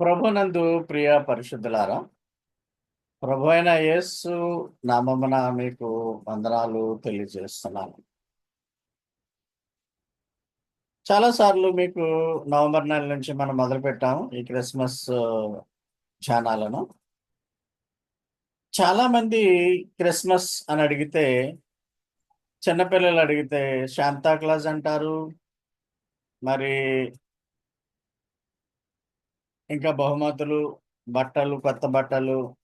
ప్రభునందు ప్రియ పరిశుద్ధులారా ప్రభు అయిన యేసు నామమున మీకు వందనాలు తెలియజేస్తున్నాను. చాలాసార్లు మీకు నవంబర్ నెల నుంచి మనం మొదలుపెట్టాము ఈ క్రిస్మస్ ఛానల్ను చాలా మంది క్రిస్మస్ అని అడిగితే చిన్నపిల్లలు అడిగితే శాంతాక్లాజ్ అంటారు? మరి ఇంకా బహుమతులు బట్టలు కొత్త బట్టలు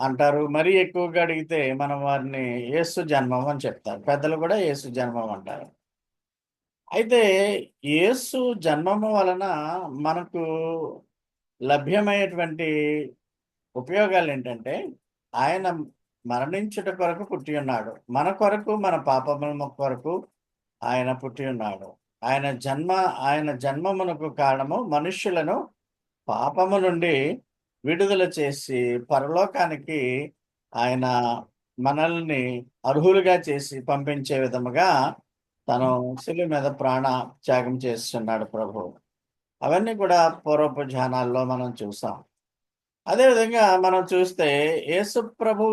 అంటారు. మరీ ఎక్కువగా అడిగితే మనం వారిని యేసు జన్మం అని చెప్తారు. పెద్దలు కూడా యేసు జన్మం అంటారు. అయితే యేసు జన్మము వలన మనకు లభ్యమయ్యేటువంటి ఉపయోగాలు ఏంటంటే ఆయన మరణించుట కొరకు పుట్టి ఉన్నాడు. మన కొరకు మన పాపముల కొరకు ఆయన పుట్టి ఉన్నాడు. ఆయన జన్మ ఆయన జన్మమునకు కారణము మనుష్యులను పాపము నుండి విడుదల చేసి పరలోకానికి ఆయన మనల్ని అర్హులుగా చేసి పంపించే విధముగా తను శిలువ మీద ప్రాణ త్యాగం చేస్తున్నాడు ప్రభు. అవన్నీ కూడా పూర్వపు ధ్యానాల్లో మనం చూసాం. అదేవిధంగా మనం చూస్తే యేసు ప్రభు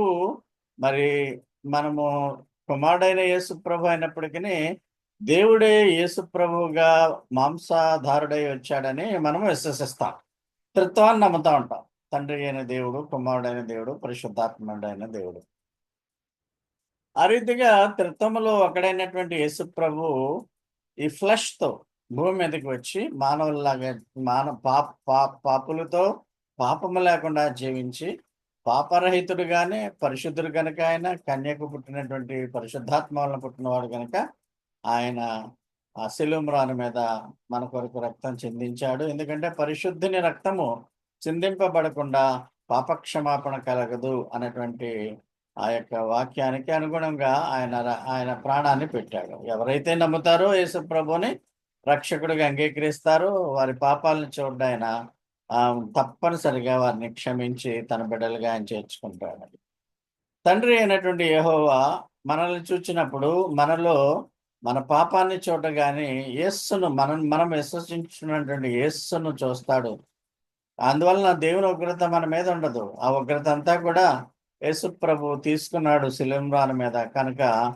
మరి మనము కుమారుడైన యేసు ప్రభు అయినప్పటికీ దేవుడే యేసు ప్రభువుగా మాంసాధారుడై వచ్చాడని మనం విశ్వసిస్తాం. త్రిత్వాన్ని నమ్ముతా ఉంటాం. తండ్రి అయిన దేవుడు కుమారుడైన దేవుడు పరిశుద్ధాత్ముడైన దేవుడు. ఆ రీతిగా త్రిత్వములో ఒకడైనటువంటి యేసు ప్రభు ఈ ఫ్లష్తో భూమి మీదకి వచ్చి మానవుల్లాగా మానవ పాప పాప పాపులతో పాపము లేకుండా జీవించి పాపరహితుడుగానే పరిశుద్ధుడు కనుక ఆయన కన్యకు పుట్టినటువంటి పరిశుద్ధాత్మ వలన పుట్టినవాడు కనుక ఆయన ఆ శిలుమ్రాను మీద మన కొరకు రక్తం చెందించాడు. ఎందుకంటే పరిశుద్ధిని రక్తము చిందింపబడకుండా పాపక్షమాపణ కలగదు అనేటువంటి ఆ యొక్క వాక్యానికి అనుగుణంగా ఆయన ఆయన ప్రాణాన్ని పెట్టాడు. ఎవరైతే నమ్ముతారో యేసు ప్రభుని రక్షకుడిగా అంగీకరిస్తారో వారి పాపాలను చూడ్డ ఆయన. తప్పనిసరిగా వారిని క్షమించి తన బిడ్డలుగా ఆయన చేర్చుకుంటాడు. తండ్రి అయినటువంటి యహోవా మనల్ని చూచినప్పుడు మనలో మన పాపాన్ని చూడగానే యేస్సును మనం మనం విశ్వసించినటువంటి యేస్సును చూస్తాడు. అందువలన దేవుని ఉగ్రత మన మీద ఉండదు. ఆ ఉగ్రత అంతా కూడా యేసు ప్రభు తీసుకున్నాడు శిలంరాని మీద. కనుక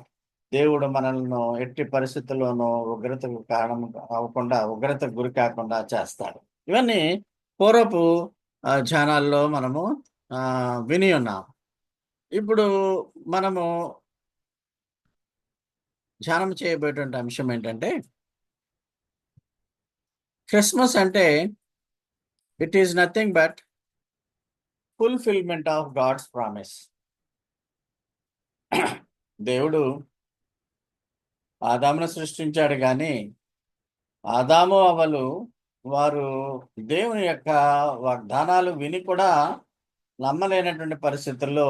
దేవుడు మనల్ని ఎట్టి పరిస్థితుల్లోనూ ఉగ్రతకు కారణం అవ్వకుండా ఉగ్రతకు గురి కాకుండా చేస్తాడు. ఇవన్నీ పూర్వపు ధ్యానాల్లో మనము విని ఉన్నాం. ఇప్పుడు మనము ధ్యానం చేయబోయేటువంటి అంశం ఏంటంటే క్రిస్మస్ అంటే it is nothing but fulfilment of God's promise దేవుడు ఆదామును సృష్టించాడు కానీ ఆదాము అవలు వారు దేవుని యొక్క వాగ్దానాలు విని కూడా నమ్మలేనటువంటి పరిస్థితుల్లో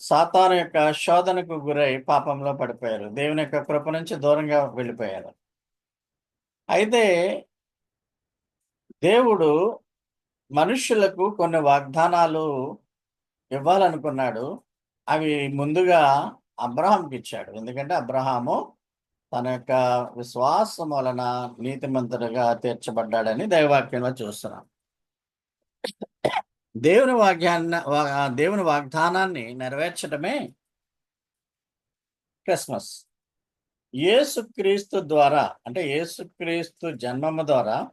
సాతాను యొక్క శోధనకు గురై పాపంలో పడిపోయారు. దేవుని యొక్క కృప నుంచి దూరంగా వెళ్ళిపోయారు. అయితే దేవుడు మనుష్యులకు కొన్ని వాగ్దానాలు ఇవ్వాలనుకున్నాడు. అవి ముందుగా అబ్రహాంకి ఇచ్చాడు. ఎందుకంటే అబ్రహాము తన యొక్క విశ్వాసం వలన నీతిమంతుడిగా తీర్చబడ్డాడని దైవాక్యంలో చూస్తున్నాం. దేవుని వాగ్యాన్ని దేవుని వాగ్దానాన్ని నెరవేర్చడమే క్రిస్మస్. యేసుక్రీస్తు ద్వారా అంటే యేసుక్రీస్తు జన్మము ద్వారా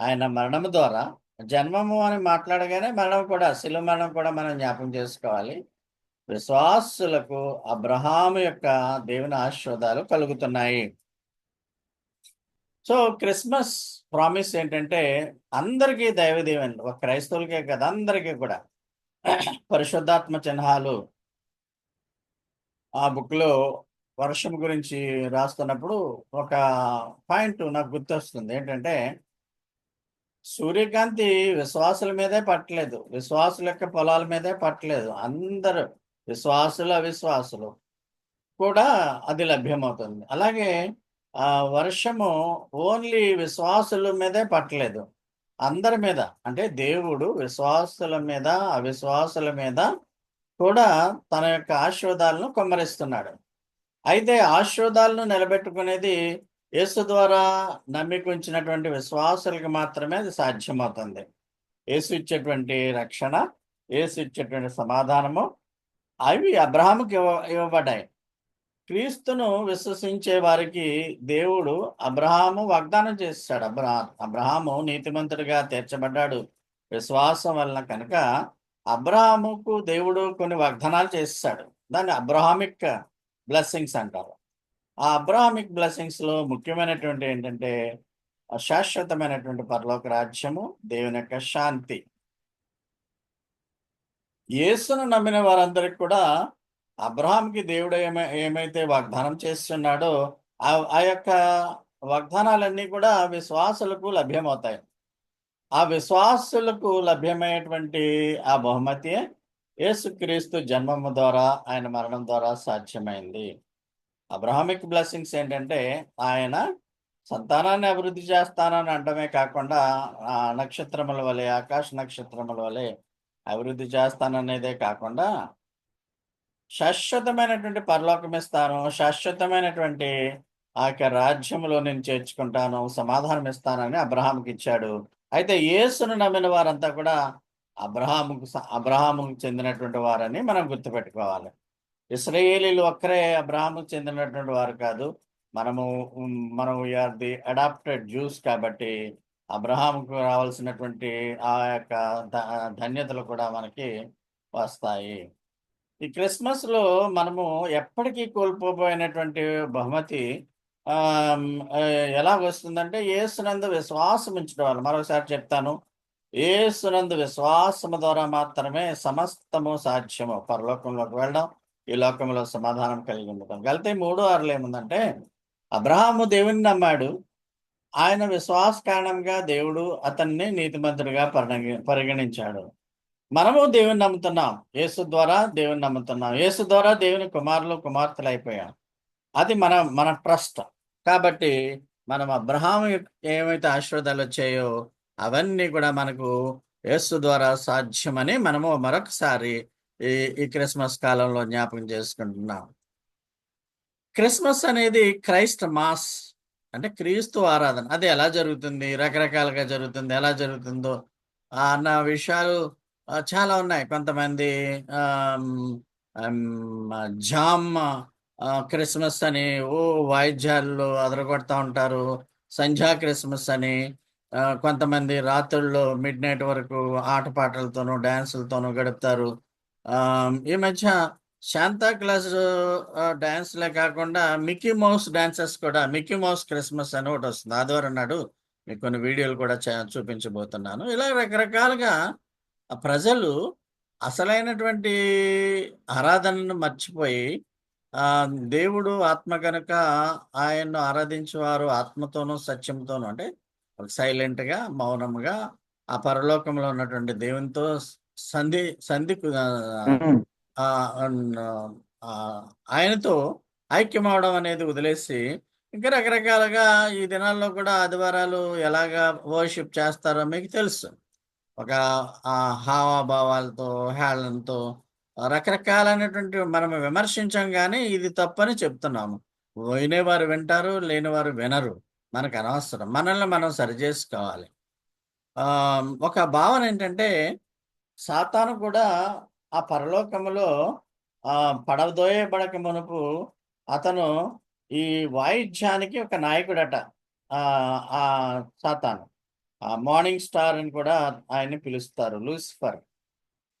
ఆయన మరణము ద్వారా జన్మము అని మాట్లాడగానే మరణం కూడా శిలు మరణం కూడా మనం జ్ఞాపం చేసుకోవాలి. విశ్వాసులకు అబ్రహాము యొక్క దేవుని ఆశీర్వాదాలు కలుగుతున్నాయి. సో క్రిస్మస్ ప్రామిస్ ఏంటంటే అందరికీ దైవ ఒక క్రైస్తవులకే కదా అందరికీ కూడా. పరిశుద్ధాత్మ చిహ్నాలు ఆ బుక్లో వర్షం గురించి రాస్తున్నప్పుడు ఒక పాయింట్ నాకు గుర్తొస్తుంది. ఏంటంటే సూర్యకాంతి విశ్వాసుల మీదే పట్టలేదు. విశ్వాసుల యొక్క పొలాల మీదే పట్టలేదు. అందరూ విశ్వాసులు అవిశ్వాసులు కూడా అది లభ్యమవుతుంది. అలాగే ఆ వర్షము ఓన్లీ విశ్వాసుల మీదే పట్టలేదు. అందరి మీద అంటే దేవుడు విశ్వాసుల మీద అవిశ్వాసుల మీద కూడా తన యొక్క ఆశీర్వాదాలను కొమ్మరిస్తున్నాడు. అయితే ఆశీర్వాదాలను నిలబెట్టుకునేది యేసు ద్వారా నమ్మిక ఉంచినటువంటి విశ్వాసులకు మాత్రమే అది సాధ్యమవుతుంది. యేసు ఇచ్చేటువంటి రక్షణ యేసు ఇచ్చేటువంటి సమాధానము అవి అబ్రహాముకి ఇవ్వ ఇవ్వబడ్డాయి. క్రీస్తును విశ్వసించే వారికి దేవుడు అబ్రహాము వాగ్దానం చేశాడు. అబ్రహా అబ్రహాము నీతిమంతుడిగా తీర్చబడ్డాడు. విశ్వాసం వలన కనుక అబ్రహాముకు దేవుడు కొన్ని వాగ్దానాలు చేస్తాడు దాన్ని అబ్రహామిక్ బ్లెస్సింగ్స్ అంటారు. ఆ అబ్రహామిక్ బ్లెస్సింగ్స్లో ముఖ్యమైనటువంటి ఏంటంటే శాశ్వతమైనటువంటి పరలోక రాజ్యము దేవుని యొక్క శాంతి. యేసును నమ్మిన వారందరికి కూడా అబ్రహాంకి దేవుడు ఏమై ఏమైతే వాగ్దానం చేస్తున్నాడో ఆ ఆ యొక్క వాగ్దానాలన్నీ కూడా విశ్వాసులకు లభ్యమవుతాయి. ఆ విశ్వాసులకు లభ్యమయ్యేటువంటి ఆ బహుమతి యేసుక్రీస్తు జన్మము ద్వారా ఆయన మరణం ద్వారా సాధ్యమైంది. అబ్రహామిక్ బ్లెస్సింగ్స్ ఏంటంటే ఆయన సంతానాన్ని అభివృద్ధి చేస్తానని అంటమే కాకుండా ఆ నక్షత్రముల వలె ఆకాశ నక్షత్రముల వలె అభివృద్ధి చేస్తాననేదే కాకుండా శాశ్వతమైనటువంటి పరలోకం ఇస్తాను శాశ్వతమైనటువంటి ఆ యొక్క రాజ్యంలో నేను చేర్చుకుంటాను సమాధానం ఇస్తానని అబ్రహాంకి ఇచ్చాడు. అయితే యేసును నమ్మిన వారంతా కూడా అబ్రహాముకు అబ్రహాముకు చెందినటువంటి వారని మనం గుర్తుపెట్టుకోవాలి. ఇస్రాయేలీలు ఒక్కరే అబ్రహాముకు చెందినటువంటి వారు కాదు. మనము మనం ఆర్ ది అడాప్టెడ్ జ్యూస్ కాబట్టి అబ్రహాముకు రావాల్సినటువంటి ఆ యొక్క ధన్యతలు కూడా మనకి వస్తాయి. ఈ క్రిస్మస్లో మనము ఎప్పటికీ కోల్పోబోయినటువంటి బహుమతి ఎలా వస్తుందంటే ఏసునందు విశ్వాసం ఉంచడం వల్ల. మరొకసారి చెప్తాను. ఏసునందు విశ్వాసము ద్వారా మాత్రమే సమస్తము సాధ్యము. పరలోకంలోకి వెళ్ళడం ఈ లోకంలో సమాధానం కలిగి ఉండటం. గలితే మూడో ఆరులు ఏముందంటే అబ్రహాము దేవుని నమ్మాడు. ఆయన విశ్వాస కారణంగా దేవుడు అతన్ని నీతిమంతుడిగా పరిగణించాడు. మనము దేవుని నమ్ముతున్నాం. యేసు ద్వారా దేవుని నమ్ముతున్నాం. యేసు ద్వారా దేవుని కుమారులు కుమార్తెలు అయిపోయాం. అది మన మన ట్రస్ట్. కాబట్టి మనం అబ్రహాం ఏమైతే ఆశీర్వాదాలు వచ్చాయో అవన్నీ కూడా మనకు యేసు ద్వారా సాధ్యమని మనము మరొకసారి ఈ ఈ క్రిస్మస్ కాలంలో జ్ఞాపకం చేసుకుంటున్నాం. క్రిస్మస్ అనేది క్రైస్ట్ మాస్ అంటే క్రీస్తు ఆరాధన. అది ఎలా జరుగుతుంది? రకరకాలుగా జరుగుతుంది. ఎలా జరుగుతుందో అన్న విషయాలు చాలా ఉన్నాయి. కొంతమంది జామ్ క్రిస్మస్ అని ఓ వాయిద్యాల్లో అదరగొడతా ఉంటారు. సంధ్యా క్రిస్మస్ అని కొంతమంది రాత్రుల్లో మిడ్ నైట్ వరకు ఆటపాటలతోనూ డ్యాన్సులతోనూ గడుపుతారు. ఈ మధ్య శాంతా క్లాస్ డ్యాన్స్లే కాకుండా మిక్కీ మౌస్ డాన్సెస్ కూడా మిక్కీ మౌస్ క్రిస్మస్ అని ఒకటి వస్తుంది. ఆదివారం నాడు మీకు కొన్ని వీడియోలు కూడా చూపించబోతున్నాను. ఇలా రకరకాలుగా ప్రజలు అసలైనటువంటి ఆరాధనను మర్చిపోయి ఆ దేవుడు ఆత్మ కనుక ఆయన్ను ఆరాధించేవారు ఆత్మతోనూ సత్యంతోనూ అంటే సైలెంట్గా మౌనంగా ఆ పరలోకంలో ఉన్నటువంటి దేవునితో సంధి సంధి ఆయనతో ఐక్యమవడం అనేది వదిలేసి ఇంకా రకరకాలుగా ఈ దినాల్లో కూడా ఆదివారాలు ఎలాగా వర్షిప్ చేస్తారో మీకు తెలుసు. ఒక ఆ హావాభావాలతో హేళనతో రకరకాలైనటువంటి మనం విమర్శించాం కానీ ఇది తప్పని చెప్తున్నాము. వినేవారు వింటారు లేనివారు వినరు. మనకు అనవసరం. మనల్ని మనం సరిచేసుకోవాలి ఒక భావన ఏంటంటే సాతాను కూడా ఆ పరలోకములో పడవదోయబడక మునుపు అతను ఈ వాయిద్యానికి ఒక నాయకుడట. ఆ సాతాను. మార్నింగ్ స్టార్ అని కూడా ఆయన్ని పిలుస్తారు లూసిఫర్.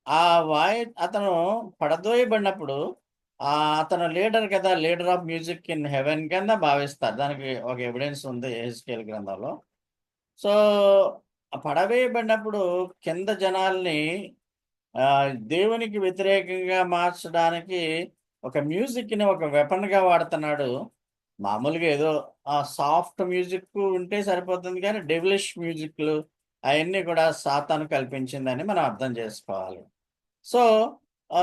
ఆ వాయి అతను పడదోయబడినప్పుడు ఆ అతను లీడర్ కదా leader of music in heaven కింద భావిస్తారు. దానికి ఒక ఎవిడెన్స్ ఉంది ఎస్కేల్ గ్రంథంలో. సో ఆ పడవేయబడినప్పుడు కింద జనాల్ని దేవునికి వ్యతిరేకంగా మార్చడానికి ఒక మ్యూజిక్ని ఒక వెపన్గా వాడుతున్నాడు. మామూలుగా ఏదో ఆ సాఫ్ట్ మ్యూజిక్ ఉంటే సరిపోతుంది కానీ డెవిలిష్ మ్యూజిక్లు అవన్నీ కూడా సాతాను కల్పించిందని మనం అర్థం చేసుకోవాలి. సో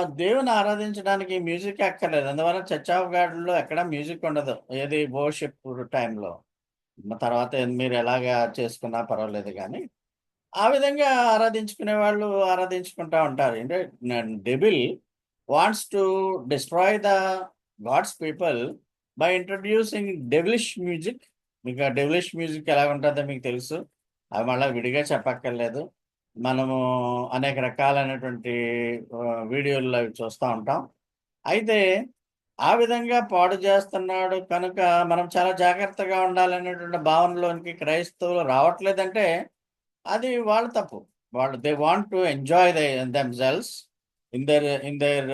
దేవుని ఆరాధించడానికి మ్యూజిక్ ఎక్కర్లేదు. అందువల్ల చర్చ్ ఆఫ్ గాడ్లో ఎక్కడ మ్యూజిక్ ఉండదు. ఏది వర్షిప్ టైంలో. తర్వాత మీరు ఎలాగా చేసుకున్నా పర్వాలేదు కానీ. ఆ విధంగా ఆరాధించుకునే వాళ్ళు ఆరాధించుకుంటా ఉంటారు. అంటే devil wants to destroy the God's people by introducing devilish music మీకు ఆ డెవిలిష్ మ్యూజిక్ ఎలా ఉంటుందో మీకు తెలుసు. అది మళ్ళీ విడిగా చెప్పక్కర్లేదు. మనము అనేక రకాలైనటువంటి వీడియోలు వీడియోల్లో అవి చూస్తూ ఉంటాం. అయితే ఆ విధంగా పాడు చేస్తున్నాడు కనుక మనం చాలా జాగ్రత్తగా ఉండాలనేటువంటి భావనలోనికి క్రైస్తవులు రావట్లేదంటే అది వాళ్ళ తప్పు. వాళ్ళు they want to enjoy themselves in their in their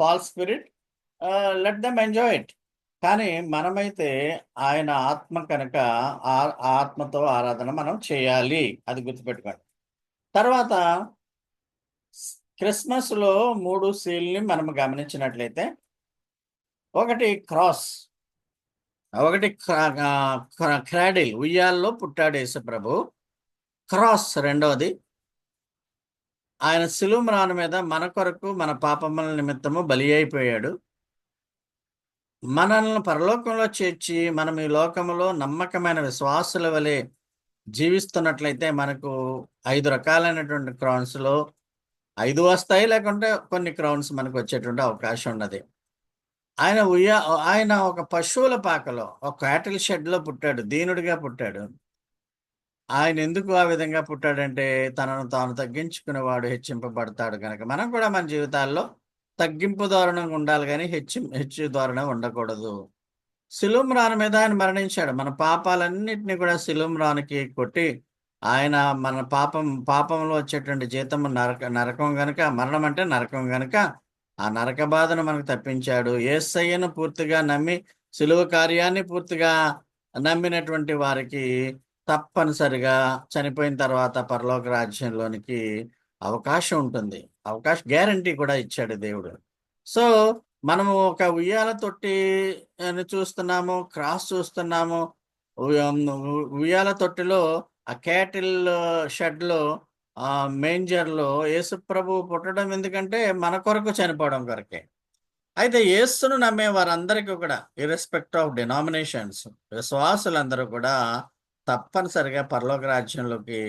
fall spirit let them enjoy it కానీ మనమైతే ఆయన ఆత్మ కనుక ఆ ఆత్మతో ఆరాధన మనం చేయాలి. అది గుర్తుపెట్టుకోండి. తర్వాత క్రిస్మస్లో మూడు సీల్ని మనం గమనించినట్లయితే ఒకటి క్రాస్ ఒకటి క్రాడిల్ ఉయ్యాల్లో పుట్టాడు యేసుప్రభు. క్రాస్ రెండవది ఆయన సిలుమ్రాను మీద మన కొరకు మన పాపముల నిమిత్తము బలి అయిపోయాడు. మనల్ని పరలోకంలో చేర్చి మనం ఈ లోకములో నమ్మకమైన విశ్వాసుల వలె జీవిస్తున్నట్లయితే మనకు ఐదు రకాలైనటువంటి క్రౌన్స్లో ఐదు వస్తాయి లేకుంటే కొన్ని క్రౌన్స్ మనకు వచ్చేటువంటి అవకాశం ఉన్నది. ఆయన ఉయ్యా ఆయన ఒక పశువుల పాకలో ఒక క్యాటిల్ షెడ్లో పుట్టాడు దీనుడిగా పుట్టాడు. ఆయన ఎందుకు ఆ విధంగా పుట్టాడంటే తనను తాను తగ్గించుకునేవాడు హెచ్చింపబడతాడు కనుక మనం కూడా మన జీవితాల్లో తగ్గింపు ధోరణంగా ఉండాలి కానీ హెచ్చు హెచ్చు ధోరణం ఉండకూడదు. సిలుం రాను మీద ఆయన మరణించాడు. మన పాపాలన్నింటినీ కూడా సిలుం రానికి కొట్టి ఆయన మన పాపం పాపంలో వచ్చేటువంటి జీతం నరక నరకం గనక మరణం అంటే నరకం గనక ఆ నరక బాధను మనకు తప్పించాడు. ఏసయ్యను పూర్తిగా నమ్మి సిలువ కార్యాన్ని పూర్తిగా నమ్మినటువంటి వారికి తప్పనిసరిగా చనిపోయిన తర్వాత పరలోక రాజ్యంలోనికి అవకాశం ఉంటుంది. అవకాశం గ్యారంటీ కూడా ఇచ్చాడు దేవుడు. సో మనము ఒక ఉయ్యాల తొట్టి అని చూస్తున్నాము క్రాస్ చూస్తున్నాము. ఉయ్యాల తొట్టిలో ఆ క్యాటిల్ షెడ్లో ఆ మేంజర్లో యేసుప్రభు పుట్టడం ఎందుకంటే మన కొరకు చనిపోవడం కొరకే. అయితే యేసును నమ్మే వారందరికీ కూడా ఇర్రెస్పెక్ట్ ఆఫ్ డినామినేషన్స్ విశ్వాసులందరూ కూడా తప్పనిసరిగా పరలోక రాజ్యంలోకి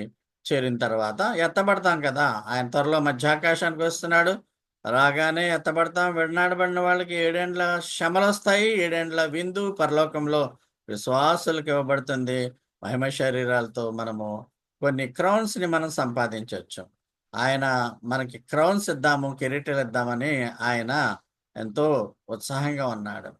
చేరిన తర్వాత ఎత్తబడతాం కదా. ఆయన త్వరలో మధ్యాకాశానికి వస్తున్నాడు. రాగానే ఎత్తబడతాం. విడనాడబడిన వాళ్ళకి ఏడేండ్ల శ్రమలు వస్తాయి ఏడేండ్ల విందు పరలోకంలో విశ్వాసులకు ఇవ్వబడుతుంది. మహిమ శరీరాలతో మనము కొన్ని క్రౌన్స్ని మనం సంపాదించవచ్చు. ఆయన మనకి క్రౌన్స్ ఇద్దాము కిరీటాలు ఇద్దామని ఆయన ఎంతో ఉత్సాహంగా ఉన్నాడు.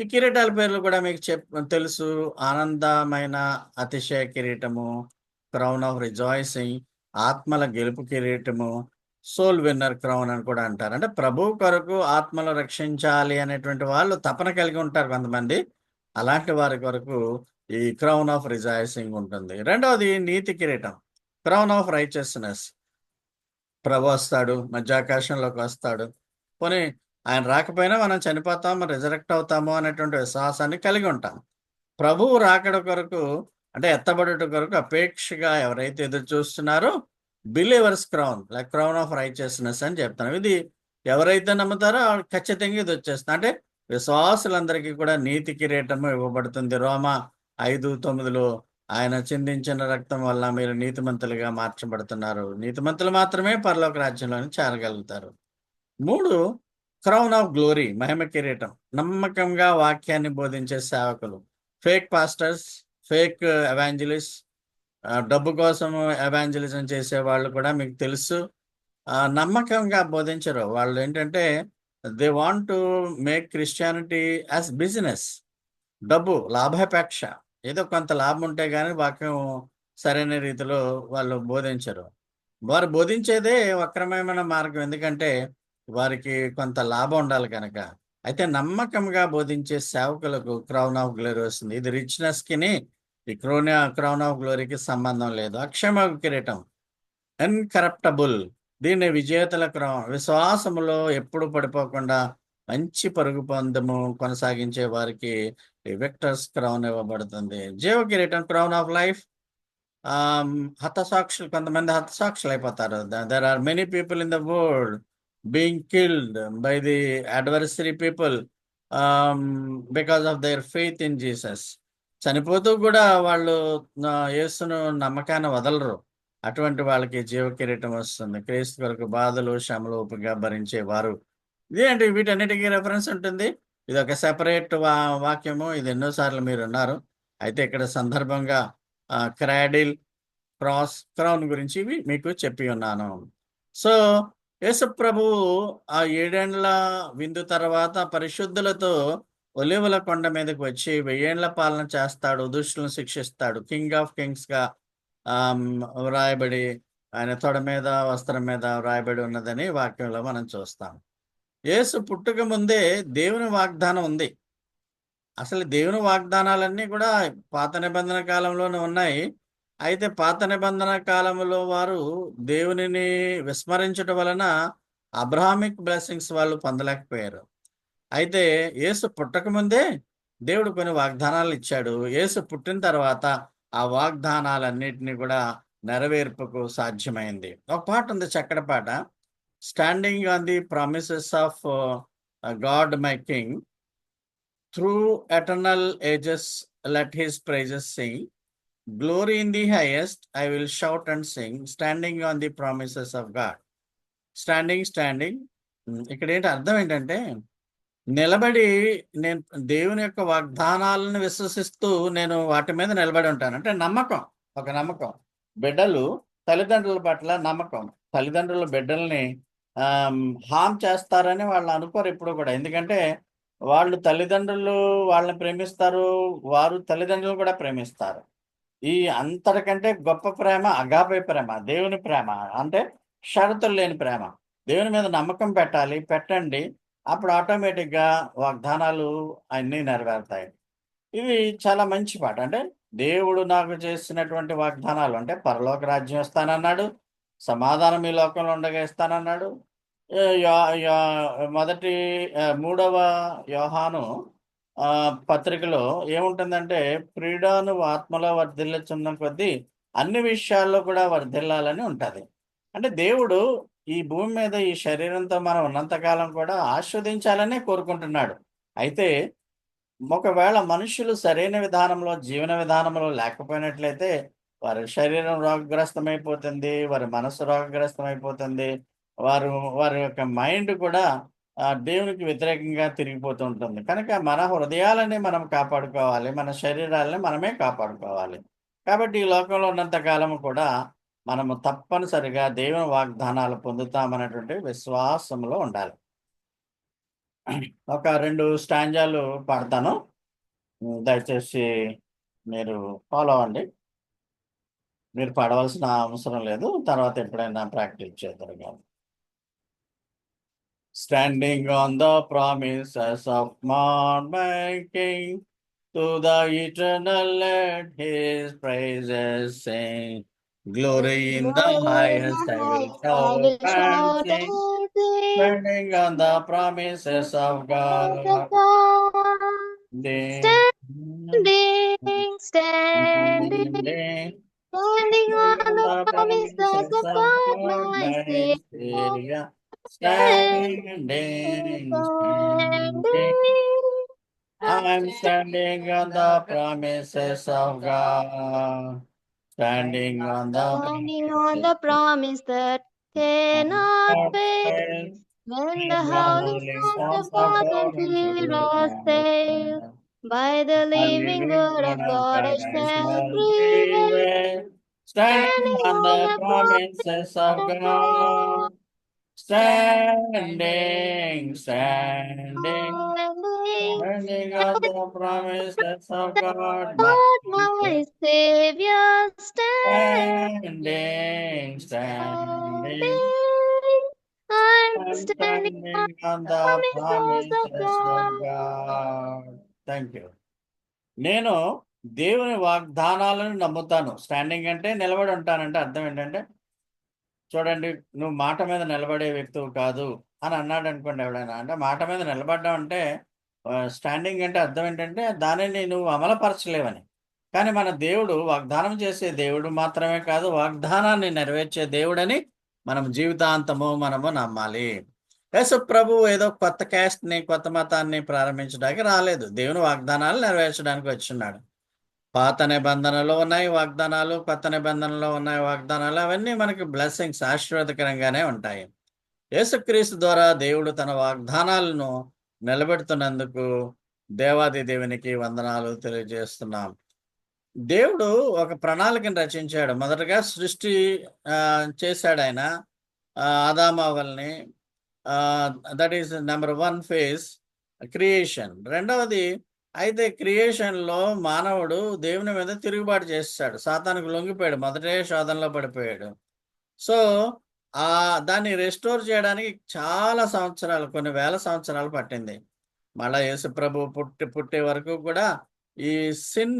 ఈ కిరీటాల పేర్లు కూడా మీకు చెప్ తెలుసు. ఆనందమైన అతిశయ కిరీటము క్రౌన్ ఆఫ్ రిజాయిసింగ్ ఆత్మల గెలుపు కిరీటము సోల్ విన్నర్ క్రౌన్ అని కూడా అంటారు. అంటే ప్రభు కొరకు ఆత్మలు రక్షించాలి అనేటువంటి వాళ్ళు తపన కలిగి ఉంటారు కొంతమంది. అలాంటి వారి కొరకు ఈ క్రౌన్ ఆఫ్ రిజాయిసింగ్ ఉంటుంది. రెండవది నీతి కిరీటం క్రౌన్ ఆఫ్ రైచియస్నెస్. ప్రభు వస్తాడు మధ్యాకాశంలోకి వస్తాడు. పోనీ ఆయన రాకపోయినా మనం చనిపోతాము రిజరెక్ట్ అవుతాము అనేటువంటి విశ్వాసాన్ని కలిగి ఉంటాం. ప్రభువు రాకడ కొరకు అంటే ఎత్తబడుట కొరకు అపేక్షగా ఎవరైతే ఎదురు చూస్తున్నారో believers crown like crown of righteousness అని చెప్తాను ఇది ఎవరైతే నమ్ముతారో ఖచ్చితంగా ఇది వచ్చేస్తుంది. అంటే విశ్వాసులందరికీ కూడా నీతి కిరీటము ఇవ్వబడుతుంది. రోమా ఐదు తొమ్మిదిలో ఆయన చిందించిన రక్తం వల్ల మీరు నీతిమంతులుగా మార్చబడుతున్నారు. నీతిమంతులు మాత్రమే పరలోక రాజ్యంలోని చేరగలుగుతారు. మూడు క్రౌన్ ఆఫ్ గ్లోరీ మహిమ కిరీటం. నమ్మకంగా వాక్యాన్ని బోధించే సేవకులు. ఫేక్ పాస్టర్స్ ఫేక్ ఎవాంజలిస్ట్ డబ్బు కోసం ఎవాంజలిజం చేసే వాళ్ళు కూడా మీకు తెలుసు. నమ్మకంగా బోధించరు. వాళ్ళు ఏంటంటే they want to make Christianity as business డబ్బు లాభాపేక్ష. ఏదో కొంత లాభం ఉంటే కానీ వాక్యం సరైన రీతిలో వాళ్ళు బోధించరు. వారు బోధించేదే వక్రమైన మార్గం. ఎందుకంటే వారికి కొంత లాభం ఉండాలి కనుక. అయితే నమ్మకంగా బోధించే సేవకులకు క్రౌన్ ఆఫ్ గ్లోరీ వస్తుంది. ఇది రిచ్నెస్ కిని ఈ క్రోన్ క్రౌన్ ఆఫ్ గ్లోరీకి సంబంధం లేదు. అక్షమ కిరీటం. అన్కరప్టబుల్ దీన్ని విజేతల క్రౌన్ విశ్వాసములో ఎప్పుడు పడిపోకుండా మంచి పరుగు పందము కొనసాగించే వారికి విక్టర్స్ క్రౌన్ ఇవ్వబడుతుంది. జీవ కిరీటం క్రౌన్ ఆఫ్ లైఫ్ హతసాక్షులు కొంతమంది హతసాక్షులు అయిపోతారు. There are many people in the world being killed by the adversary people because of their faith in Jesus చనిపోతూ కూడా వాళ్ళు యేసును నమ్మకాన్ని వదలరు. అటువంటి వాళ్ళకి జీవ కిరీటం వస్తుంది. క్రీస్తు కొరకు బాధలు శ్రమలు ఓపికగా భరించేవారు. ఇదేంటి? వీటన్నిటికీ రెఫరెన్స్ ఉంటుంది. ఇది ఒక సెపరేట్ వా వాక్యము. ఇది ఎన్నోసార్లు మీరు ఉన్నారు అయితే ఇక్కడ సందర్భంగా క్రాడిల్ క్రాస్ క్రౌన్ గురించి ఇవి మీకు చెప్పి ఉన్నాను. సో యేసు ఆ ఏడేండ్ల విందు తర్వాత పరిశుద్ధులతో ఒలివల కొండ మీదకి వచ్చి వెయ్యేండ్ల పాలన చేస్తాడు దుష్టులను శిక్షిస్తాడు. కింగ్ ఆఫ్ కింగ్స్గా వ్రాయబడి ఆయన తొడ మీద వస్త్రం మీద వ్రాయబడి ఉన్నదని వాక్యంలో మనం చూస్తాం. యేసు పుట్టుక ముందే దేవుని వాగ్దానం ఉంది. అసలు దేవుని వాగ్దానాలన్నీ కూడా పాత నిబంధన కాలంలోనే ఉన్నాయి. అయితే పాత నిబంధన కాలంలో వారు దేవునిని విస్మరించడం వలన అబ్రాహమిక్ బ్లెస్సింగ్స్ వాళ్ళు పొందలేకపోయారు. అయితే యేసు పుట్టకముందే దేవుడు కొన్ని వాగ్దానాలు ఇచ్చాడు. యేసు పుట్టిన తర్వాత ఆ వాగ్దానాలన్నిటినీ కూడా నెరవేర్పుకు సాధ్యమైంది. ఒక పాట ఉంది చక్కటి పాట. Standing on the promises of God my king through eternal ages let his praises sing glory in the highest I will shout and sing standing on the promises of God standing standing ఇక్కడ ఏంటి అర్థం ఏంటంటే నిలబడి నేను దేవుని యొక్క వాగ్దానాలను విశ్వసిస్తూ నేను వాటి మీద నిలబడి ఉంటాను. అంటే నమ్మకం ఒక నమ్మకం. బిడ్డలు తల్లిదండ్రుల పట్ల నమ్మకం. తల్లిదండ్రుల బిడ్డల్ని హామ్ చేస్తారని వాళ్ళు అనుకోరు ఎప్పుడు కూడా. ఎందుకంటే వాళ్ళు తల్లిదండ్రులు వాళ్ళని ప్రేమిస్తారు వారు తల్లిదండ్రులు కూడా ప్రేమిస్తారు. ఈ అంతటికంటే గొప్ప ప్రేమ అగాపే ప్రేమ దేవుని ప్రేమ. అంటే షరతులు లేని ప్రేమ. దేవుని మీద నమ్మకం పెట్టాలి పెట్టండి. అప్పుడు ఆటోమేటిక్గా వాగ్దానాలు అన్నీ నెరవేరుతాయి. ఇవి చాలా మంచి పాట. అంటే దేవుడు నాకు చేసినటువంటి వాగ్దానాలు అంటే పరలోక రాజ్యం ఇస్తానన్నాడు సమాధానం ఈ లోకంలో ఉండగా ఇస్తానన్నాడు మొదటి మూడవ యోహాను పత్రికలో ఏముంటుందంటే ప్రియుడాను ఆత్మలో వర్ధిల్లుచున్న కొద్దీ అన్ని విషయాల్లో కూడా వర్ధిల్లాలని ఉంటుంది. అంటే దేవుడు ఈ భూమి మీద ఈ శరీరంతో మనం ఉన్నంతకాలం కూడా ఆస్వాదించాలనే కోరుకుంటున్నాడు. అయితే ఒకవేళ మనుషులు సరైన విధానంలో జీవన విధానంలో లేకపోయినట్లయితే వారి శరీరం రోగగ్రస్తమైపోతుంది వారి మనసు రోగగ్రస్తమైపోతుంది వారు వారి యొక్క మైండ్ కూడా దేవునికి వ్యతిరేకంగా తిరిగిపోతూ ఉంటుంది. కనుక మన హృదయాలని మనం కాపాడుకోవాలి మన శరీరాలని మనమే కాపాడుకోవాలి. కాబట్టి ఈ లోకంలో ఉన్నంత కాలం కూడా మనము తప్పనిసరిగా దేవుని వాగ్దానాలు పొందుతామనేటువంటి విశ్వాసంలో ఉండాలి. ఒక రెండు స్టాంజాలు పాడతాను. దయచేసి మీరు ఫాలో అవ్వండి. మీరు పడవలసిన అవసరం లేదు. తర్వాత ఎప్పుడైనా ప్రాక్టీస్ చేద్దరు కానీ standing on the promises of man my to the eternal his praises Glory in the highest, I will show standing on the promises of God. Standing, standing, standing, on the promises of God, my Savior. Standing, standing, I'm standing on the promises of God. Standing on the Standing on the promise that cannot fail. When the storms of God and heroes sail, by the living word of God I shall prevail. Standing on the promises of God. Standing, standing, నేను God, my Savior, దేవుని వాగ్దానాలను నమ్ముతాను. Standing అంటే నిలబడి ఉంటానంటే అర్థం ఏంటంటే చూడండి నువ్వు మాట మీద నిలబడే వ్యక్తువు కాదు అని అన్నాడు అనుకోండి ఎవడైనా. అంటే మాట మీద నిలబడ్డా అంటే స్టాండింగ్ అంటే అర్థం ఏంటంటే దానిని నువ్వు అమలుపరచలేవని. కానీ మన దేవుడు వాగ్దానం చేసే దేవుడు మాత్రమే కాదు వాగ్దానాన్ని నెరవేర్చే దేవుడని మనం జీవితాంతము మనము నమ్మాలి. యేసు ప్రభు ఏదో కొత్త క్యాస్ట్ని కొత్త మతాన్ని ప్రారంభించడానికి రాలేదు. దేవుని వాగ్దానాలు నెరవేర్చడానికి వచ్చిన్నాడు పాత నిబంధనలో ఉన్నాయి వాగ్దానాలు కొత్త నిబంధనలో ఉన్నాయి వాగ్దానాలు అవన్నీ మనకి బ్లెస్సింగ్స్ ఆశీర్వాదకరంగానే ఉంటాయి. యేసుక్రీస్తు ద్వారా దేవుడు తన వాగ్దానాలను నిలబెడుతున్నందుకు దేవాది దేవునికి వందనాలు తెలియజేస్తున్నాం. దేవుడు ఒక ప్రణాళికను రచించాడు. మొదటగా సృష్టి చేశాడు ఆయన. ఆదామావల్ని that is number one phase creation రెండవది అయితే క్రియేషన్లో మానవుడు దేవుని మీద తిరుగుబాటు చేస్తాడు. సాతానికి లొంగిపోయాడు. మొదటే శోధనలో పడిపోయాడు. సో ఆ దాన్ని రెస్టోర్ చేయడానికి చాలా సంవత్సరాలు కొన్ని వేల సంవత్సరాలు పట్టింది. మళ్ళా యేసుప్రభు పుట్టి పుట్టే వరకు కూడా ఈ సిన్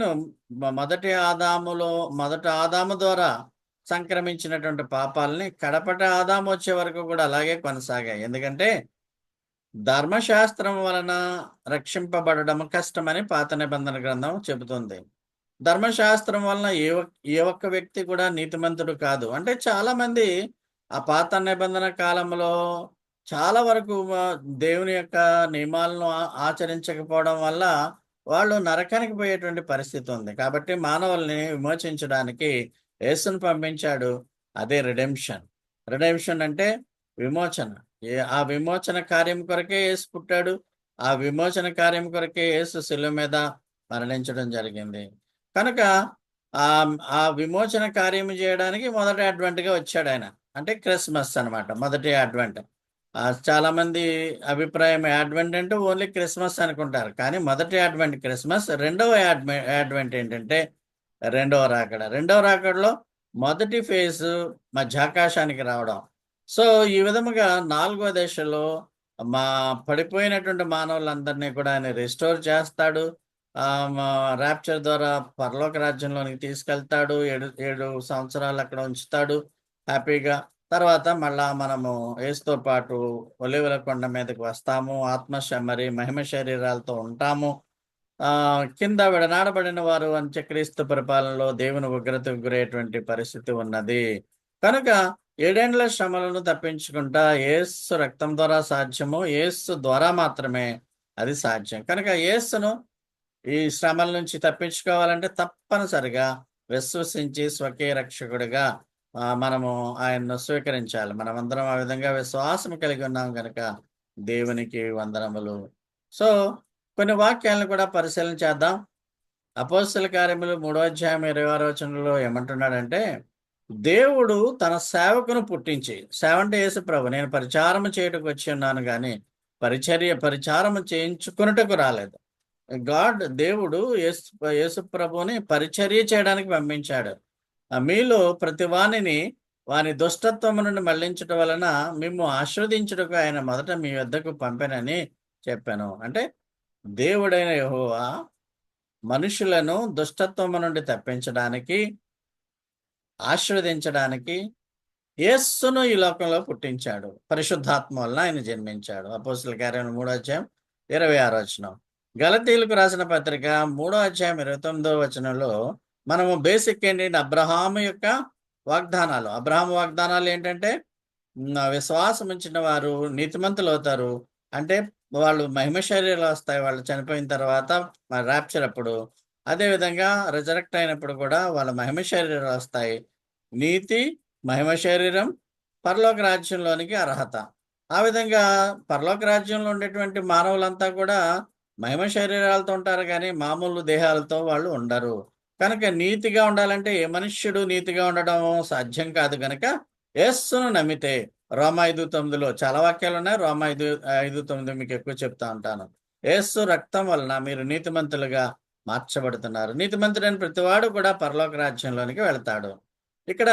మొదటి ఆదాములో మొదటి ఆదాము ద్వారా సంక్రమించినటువంటి పాపాలని కడపట ఆదాము వచ్చే వరకు కూడా అలాగే కొనసాగాయి. ఎందుకంటే ధర్మశాస్త్రం వలన రక్షింపబడడం కష్టమని పాత నిబంధన గ్రంథం చెబుతుంది. ధర్మశాస్త్రం వలన ఏ ఏ ఒక్క వ్యక్తి కూడా నీతిమంతుడు కాదు. అంటే చాలా మంది ఆ పాత నిబంధన కాలంలో చాలా వరకు దేవుని యొక్క నియమాలను ఆచరించకపోవడం వల్ల వాళ్ళు నరకానికి పోయేటువంటి పరిస్థితి ఉంది. కాబట్టి మానవుల్ని విమోచించడానికి యేసును పంపించాడు అదే రిడెంప్షన్. రిడెంప్షన్ అంటే విమోచన. ఏ ఆ విమోచన కార్యం కొరకే యేసు పుట్టాడు. ఆ విమోచన కార్యం కొరకే యేసు శిలువ మీద మరణించడం జరిగింది. కనుక ఆ ఆ విమోచన కార్యం చేయడానికి మొదటి అడ్వంట్గా వచ్చాడు ఆయన. అంటే క్రిస్మస్ అన్నమాట మొదటి అడ్వెంట్. చాలామంది చాలా మంది అభిప్రాయం అడ్వెంట్ అంటే ఓన్లీ క్రిస్మస్ అనుకుంటారు. కానీ మొదటి అడ్వెంట్ క్రిస్మస్ రెండవ అడ్వెంట్ ఏంటంటే రెండవ రాకడ. రెండవ రాకడలో మొదటి ఫేజ్ మధ్యాకాశానికి రావడం. సో ఈ విధముగా నాలుగో దశలో మా పడిపోయినటువంటి మానవులందరినీ కూడా ఆయన రిస్టోర్ చేస్తాడు. ర్యాప్చర్ ద్వారా పరలోక రాజ్యంలోనికి తీసుకెళ్తాడు. ఏడు ఏడు సంవత్సరాలు అక్కడ ఉంచుతాడు. హ్యాపీగా. తర్వాత మళ్ళా మనము ఏసుతో పాటు ఒలివల కొండ మీదకి వస్తాము. ఆత్మ మరి మహిమ శరీరాలతో ఉంటాము. కింద విడనాడబడిన వారు అంత్యక్రీస్తు పరిపాలనలో దేవుని ఉగ్రతకు గురయ్యేటువంటి పరిస్థితి ఉన్నది. కనుక ఏడేండ్ల శ్రమలను తప్పించుకుంటా ఏసు రక్తం ద్వారా సాధ్యము ఏసు ద్వారా మాత్రమే అది సాధ్యం. కనుక ఏసును ఈ శ్రమల నుంచి తప్పించుకోవాలంటే తప్పనిసరిగా విశ్వసించి స్వకీయ రక్షకుడిగా మనము ఆయన్ను స్వీకరించాలి. మనమందరం ఆ విధంగా విశ్వాసం కలిగి ఉన్నాం కనుక దేవునికి వందనములు. సో కొన్ని వాక్యాలను కూడా పరిశీలన చేద్దాం. అపోస్తుల కార్యములు మూడో అధ్యాయం ఇరవై ఆరో వచనంలో ఏమంటున్నాడంటే దేవుడు తన సేవకును పుట్టించి సేవ అంటే యేసు ప్రభు నేను పరిచారము చేయుటకు వచ్చి ఉన్నాను కానీ పరిచర్య పరిచారము చేయించుకున్నటకు రాలేదు. గాడ్ దేవుడు యేసు యేసు ప్రభుని పరిచర్య చేయడానికి పంపించాడు. మీలో ప్రతి వానిని వాని దుష్టత్వము నుండి మళ్ళించడం వలన మేము ఆస్వాదించుటకు ఆయన మొదట మీ వద్దకు పంపానని చెప్పాను. అంటే దేవుడైన యహోవా మనుషులను దుష్టత్వం నుండి తప్పించడానికి ఆశీర్వదించడానికి యేస్సును ఈ లోకంలో పుట్టించాడు. పరిశుద్ధాత్మ వలన ఆయన జన్మించాడు. అపోసుల కార్యం మూడో అధ్యాయం ఇరవై ఆరో వచనం. గలతీలకు రాసిన పత్రిక మూడో అధ్యాయం ఇరవై తొమ్మిదో వచనంలో మనము బేసిక్ ఏంటంటే అబ్రహాం యొక్క వాగ్దానాలు. అబ్రహాం వాగ్దానాలు ఏంటంటే విశ్వాసం ఉంచిన వారు నీతిమంతులు అవుతారు. అంటే వాళ్ళు మహిమ శరీరాలు వస్తాయి. వాళ్ళు చనిపోయిన తర్వాత ర్యాప్చర్ అప్పుడు. అదేవిధంగా రిజరెక్ట్ అయినప్పుడు కూడా వాళ్ళ మహిమ శరీరాలు వస్తాయి. నీతి మహిమ శరీరం పరలోక రాజ్యంలోనికి అర్హత. ఆ విధంగా పరలోక రాజ్యంలో ఉండేటువంటి మానవులంతా కూడా మహిమ శరీరాలతో ఉంటారు కానీ మామూలు దేహాలతో వాళ్ళు ఉండరు. కనుక నీతిగా ఉండాలంటే ఏ మనుష్యుడు నీతిగా ఉండడం సాధ్యం కాదు కనుక యేస్సును నమ్మితే రోమ ఐదు తొమ్మిదిలో చాలా వాక్యాలు ఉన్నాయి. రోమ ఐదు ఐదు తొమ్మిది మీకు ఎక్కువ చెప్తా ఉంటాను. యేస్సు రక్తం వలన మీరు నీతిమంతులుగా మార్చబడుతున్నారు. నీతిమంతుడైన ప్రతివాడు కూడా పరలోక రాజ్యంలోనికి వెళ్తాడు. ఇక్కడ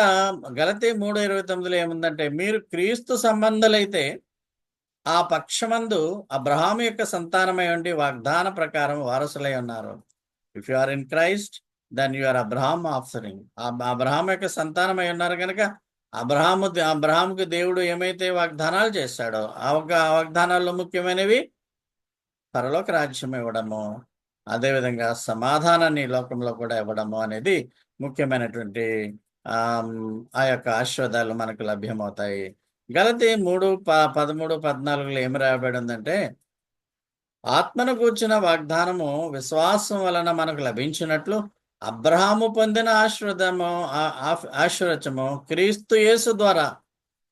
గలతీ మూడు ఇరవై తొమ్మిదిలో ఏముందంటే మీరు క్రీస్తు సంబంధులైతే ఆ పక్షమందు అబ్రహాము యొక్క సంతానమై ఉండి వాగ్దాన ప్రకారం వారసులై ఉన్నారు. If you are in Christ then you are Abraham offspring. Abraham యొక్క సంతానమై ఉన్నారు కనుక అబ్రహాము అబ్రహాముకు దేవుడు ఏమైతే వాగ్దానాలు చేశాడో ఆ ఒక వాగ్దానాల్లో ముఖ్యమైనవి పరలోక రాజ్యం ఇవ్వడము అదేవిధంగా సమాధానాన్ని లోకంలో కూడా ఇవ్వడము అనేది ముఖ్యమైనటువంటి ఆ యొక్క ఆశీర్వాదాలు మనకు లభ్యమవుతాయి. గలతి మూడు ప పదమూడు పద్నాలుగులో ఏమి రాయబడి ఉందంటే ఆత్మను కూర్చిన వాగ్దానము విశ్వాసం వలన మనకు లభించినట్లు అబ్రహాము పొందిన ఆశ్రదము ఆ- క్రీస్తు యేసు ద్వారా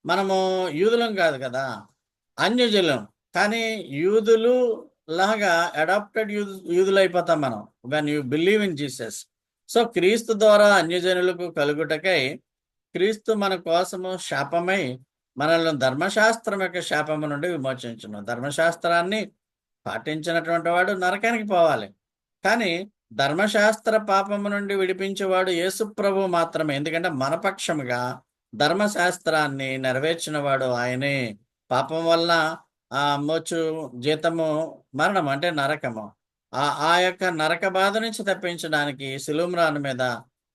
మనము యూదులం కాదు కదా అన్యజులం కానీ యూదులు లాగా అడాప్టెడ్ యూదు యూదులు అయిపోతాం మనం. When you believe in Jesus so క్రీస్తు ద్వారా అన్యజనులకు కలుగుటకై క్రీస్తు మన కోసము శాపమై మనల్ని ధర్మశాస్త్రం యొక్క శాపము నుండి విమోచించును. ధర్మశాస్త్రాన్ని పాటించినటువంటి వాడు నరకానికి పోవాలి. కానీ ధర్మశాస్త్ర పాపము నుండి విడిపించేవాడు యేసుప్రభు మాత్రమే. ఎందుకంటే మనపక్షముగా ధర్మశాస్త్రాన్ని నెరవేర్చినవాడు ఆయనే. పాపం వల్ల ఆ మోచు జీతము మరణం అంటే నరకము. ఆ ఆ యొక్క నరక బాధ నుంచి తప్పించడానికి సిలుమ్రాన్ మీద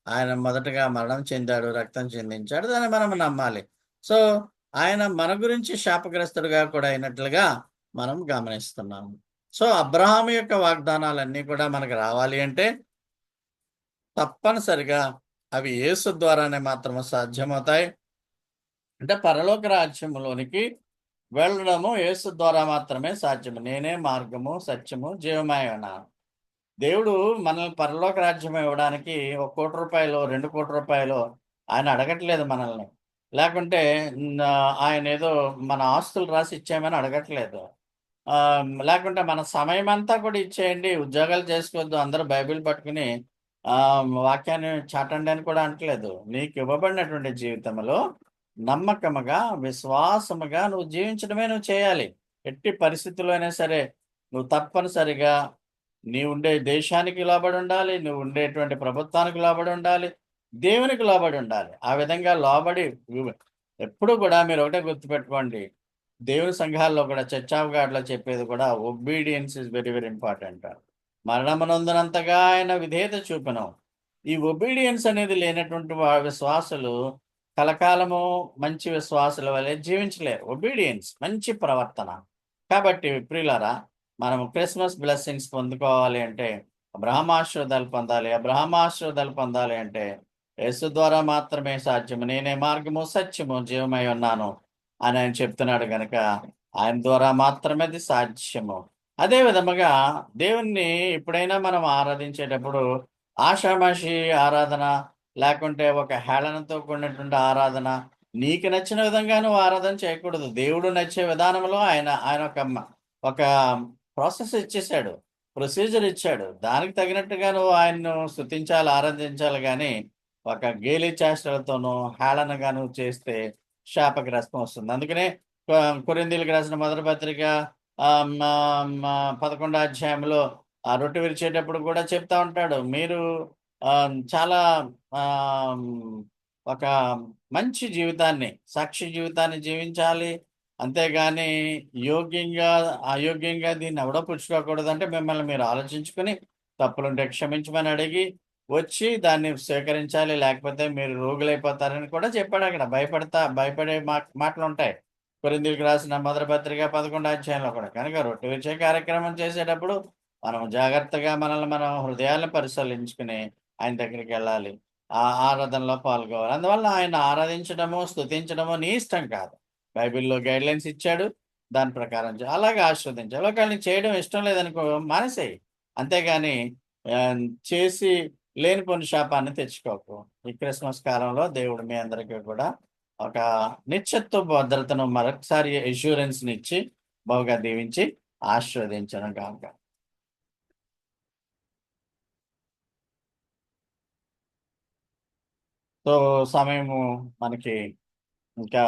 ఆయన మొదటగా మరణం చెందాడు రక్తం చెందించాడు. దాన్ని మనం నమ్మాలి. సో ఆయన మన గురించి శాపగ్రస్తుడుగా కూడా అయినట్లుగా మనం గమనిస్తున్నాము. సో అబ్రహాం యొక్క వాగ్దానాలన్నీ కూడా మనకు రావాలి అంటే తప్పనిసరిగా అవి యేసు ద్వారానే మాత్రమే సాధ్యమవుతాయి. అంటే పరలోక రాజ్యములోనికి వెళ్ళడము యేసు ద్వారా మాత్రమే సాధ్యము. నేనే మార్గము సత్యము జీవమై ఉన్నాను. దేవుడు మనల్ని పరలోక రాజ్యం ఇవ్వడానికి ఒక కోటి రూపాయలు రెండు కోటి రూపాయలు ఆయన అడగట్లేదు మనల్ని. లేకుంటే ఆయన ఏదో మన ఆస్తులు రాసి ఇచ్చామని అడగట్లేదు. లేకుంటే మన సమయం అంతా కూడా ఇచ్చేయండి. ఉద్యోగాలు చేసుకోవద్దు. అందరూ బైబిల్ పట్టుకుని వాక్యాన్ని చాటండి అని కూడా అనట్లేదు. నీకు ఇవ్వబడినటువంటి జీవితంలో నమ్మకముగా విశ్వాసముగా నువ్వు జీవించడమే నువ్వు చేయాలి. ఎట్టి పరిస్థితుల్లో అయినా సరే నువ్వు తప్పనిసరిగా నీ ఉండే దేశానికి లోబడి ఉండాలి. నువ్వు ఉండేటువంటి ప్రభుత్వానికి లోబడి ఉండాలి. దేవునికి లోబడి ఉండాలి. ఆ విధంగా లోబడి ఎప్పుడు కూడా మీరు ఒకటే గుర్తుపెట్టుకోండి. దేవుని సంఘాల్లో కూడా చర్చ్ ఆఫ్ గాడ్లో చెప్పేది కూడా obedience is very very important మరణమునందునంతగా ఆయన విధేయత చూపను. ఈ ఒబీడియన్స్ అనేది లేనటువంటి విశ్వాసులు కలకాలము మంచి విశ్వాసుల వలె జీవించలేరు. ఒబీడియన్స్ మంచి ప్రవర్తన. కాబట్టి ప్రియులారా మనం క్రిస్మస్ బ్లెస్సింగ్స్ పొందుకోవాలి అంటే బ్రహ్మాశ్రదాలు పొందాలి. బ్రహ్మాశ్రదాలు పొందాలి అంటే యేసు ద్వారా మాత్రమే సాధ్యము. నేనే మార్గము సత్యము జీవమై ఉన్నాను. అని ఆయన చెప్తున్నాడు గనక ఆయన ద్వారా మాత్రమే అది సాధ్యము. అదే విధముగా దేవుణ్ణి ఎప్పుడైనా మనం ఆరాధించేటప్పుడు ఆషామాషి ఆరాధన లేకుంటే ఒక హేళనతో కూడినటువంటి ఆరాధన నీకు నచ్చిన విధంగా నువ్వు ఆరాధన చేయకూడదు. దేవుడు నచ్చే విధానంలో ఆయన ఆయన ఒక ఒక ప్రాసెస్ ఇచ్చేసాడు ప్రొసీజర్ ఇచ్చాడు. దానికి తగినట్టుగా నువ్వు ఆయన్ను స్థుతించాలి ఆరాధించాలి కానీ ఒక గేలి చేష్టలతోనూ హేళనగాను చేస్తే శాపగ్రస్తం వస్తుంది అందుకనే కొరిందీలకు రాసిన మొదటి పత్రిక పదకొండో అధ్యాయంలో ఆ రొట్టె విరిచేటప్పుడు కూడా చెప్తా ఉంటాడు. మీరు చాలా ఒక మంచి జీవితాన్ని సాక్షి జీవితాన్ని జీవించాలి. అంతేగాని యోగ్యంగా అయోగ్యంగా దీన్ని ఎవడో పుచ్చుకోకూడదు అంటే మిమ్మల్ని మీరు ఆలోచించుకుని తప్పులుంటే క్షమించమని అడిగి వచ్చి దాన్ని స్వీకరించాలి లేకపోతే మీరు రోగులైపోతారని కూడా చెప్పాడు అక్కడ. భయపడతా భయపడే మాటలు ఉంటాయి కొరిందీలకు రాసిన మొదటి పత్రిక పదకొండు అధ్యాయంలో కూడా. కనుక రొట్టె విరిచే కార్యక్రమం చేసేటప్పుడు మనం జాగ్రత్తగా మనల్ని మనం హృదయాలను పరిశీలించుకుని ఆయన దగ్గరికి వెళ్ళాలి. ఆ ఆరాధనలో పాల్గొవాలి. అందువల్ల ఆయన ఆరాధించడము స్తుతించడము నీ ఇష్టం కాదు. బైబిల్లో గైడ్ లైన్స్ ఇచ్చాడు. దాని ప్రకారం అలాగే ఆస్వాదించాలి ఒకవేళ చేయడం ఇష్టం లేదనుకో మానేసేయి. అంతేగాని చేసి లేని లేనిపోని శాపాన్ని తెచ్చుకోకు. ఈ క్రిస్మస్ కాలంలో దేవుడు మీ అందరికీ కూడా ఒక నిశ్చిత్వ భద్రతను మరొకసారి ఇన్సూరెన్స్ ఇచ్చి బాగా దీవించి ఆశీర్వదించను కాక సో సమయము మనకి ఇంకా